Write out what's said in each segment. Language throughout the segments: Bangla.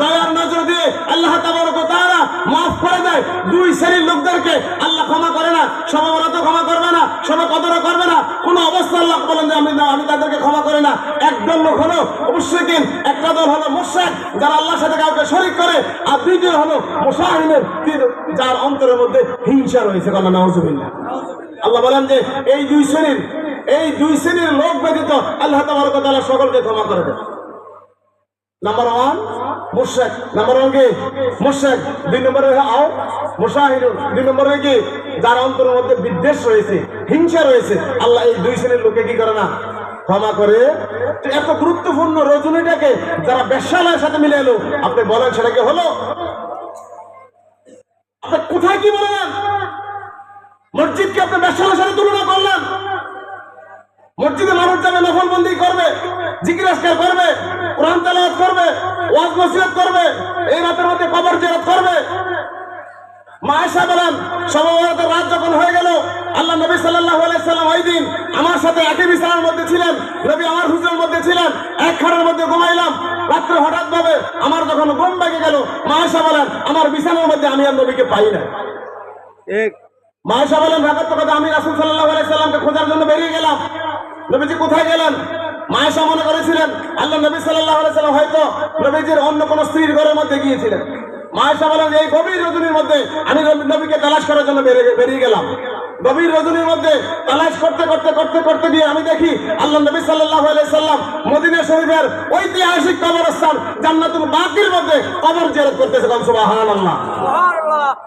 দয়ার নজর দিয়ে আল্লাহ তাআলা মাফ করে দেয়। দুই শ্রেণির লোকদেরকে আল্লাহ ক্ষমা করে না সমাবরত ক্ষমা করবে না সবে কদরও করবে না। কোনো অবস্থা আল্লাহ বলেন যে আমি আমি তাদেরকে ক্ষমা করি না। একদল লোক হলো মুশরিকিন, একটা দল হলো মুশরিক, যারা আল্লাহর সাথে কাউকে শরীক করে। আর দ্বিতীয় হলো মুসাহিনের যার অন্তরের মধ্যে হিংসা রয়েছে কারণ নাউজুবিল্লাহ। আল্লাহ বলেন যে এই দুই শ্রেণির, এই দুই শ্রেণির লোক ব্যতীত আল্লাহ তাবারক তাআলা সকলকে ক্ষমা করে দেয় নাম্বার ওয়ান মুশেক নাম্বার ওয়ান কি? মুশেক দুই নম্বরে আও, মুশাহিদুন। দুই নম্বরে কি? যার অন্তরের মধ্যে বিদ্বেষ রয়েছে, হিংসা রয়েছে। আল্লাহ এই দুই শ্রেণির লোকে কি করে না? ক্ষমা করে। এত গুরুত্বপূর্ণ রজনীটাকে যারা বেশ্যালয়ের সাথে মিলে এলো, আপনি বলেন সেটা কি হলো? আপনি কোথায় কি বললেন মসজিদকে আপনি বেশ্যালয়ের সাথে তুলনা করলেন? মসজিদে মানুষ যাবে নফলবন্দি করবে জিজ্ঞাসকার করবে কোরআন তেলাওয়াত করবে ওয়াজ নসিহত করবে এই রাতের মধ্যে কবর জিয়ারত করবে। মায়েশা বলেন সমবেতের রাত যখন হয়ে গেল আল্লাহ নবী সাল্লাল্লাহু আলাইহি সাল্লাম ওই দিন আমার সাথে একই বিছানার মধ্যে ছিলেন। নবী আমার হুজুরের মধ্যে ছিলেন। এক খাটের মধ্যে ঘুমাইলাম। রাত্রে হঠাৎ ভাবে আমার যখন ঘুম ভেঙে গেল মায়েশা বলেন আমার বিছানার মধ্যে আমি আর নবীকে পাই না। মায়েশা বলেন রাখার কথা আমি রাসুল সাল্লাহ আলাইসাল্লামকে খোঁজার জন্য বেরিয়ে গেলাম। নবীজি কোথায় গেলেন? মায়েশা মনে করেছিলেন আল্লাহ নবী সাল্লাহ আলাইসাল্লাম হয়তো নবীজির অন্য কোনো স্ত্রীর ঘরের মধ্যে গিয়েছিলেন। মায়েশা বলেন এই গভীর রজনীর মধ্যে আমি নবীকে তালাশ করার জন্য বেরিয়ে গেলাম। গভীর রজনীর মধ্যে তালাশ করতে করতে করতে করতে গিয়ে আমি দেখি আল্লাহ নবী সাল্লাহ আলাইসাল্লাম মদিনা শরীফের ঐতিহাসিক কবরস্থান জান্নাতুল বাকির মধ্যে কবর জিয়ারত করতেছে। সুবহানাল্লাহ।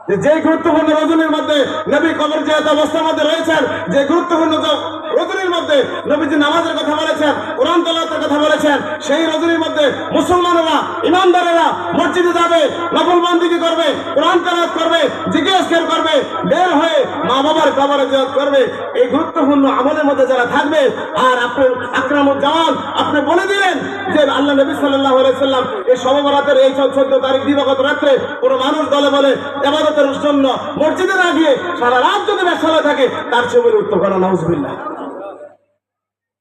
যে যে গুরুত্বপূর্ণ রজনীর মধ্যে নবী কবর জিয়ারত অবস্থার মধ্যে রয়েছেন যে গুরুত্বপূর্ণ নবীজি নামাজের কথা বলেছেন, কোরআন তেলাওয়াতের কথা বলেছেন, সেই রজনীর মধ্যে মুসলমানেরা, ইমানদারেরা মসজিদে যাবে নফল করবে, কোরআন তেলাওয়াত করবে, জিজ্ঞাসা করবে, বের হয়ে মা বাবার কবরে করবে। এই গুরুত্বপূর্ণ আমলের মধ্যে যারা থাকবে, আর আপনি আকরামুজ্জামান, আপনি বলে দিলেন যে আল্লাহ নবী সাল্লাল্লাহু আলাইহি সাল্লাম এই সববরাতের এই চোদ্দ তারিখ দিবাগত রাত্রে কোনো মানুষ দলে বলে এবাদতের জন্য মসজিদে না গিয়ে সারা রাত যদি ব্যবসায় থাকে, তার চেয়ে বলে উত্তর করা নাউজুবিল্লাহ।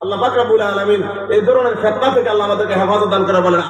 আল্লাহ আলমিন আলামিন এই ধরনের ফেতনা থেকে আল্লাহ আমাদেরকে হেফাজত দান করে বলেন।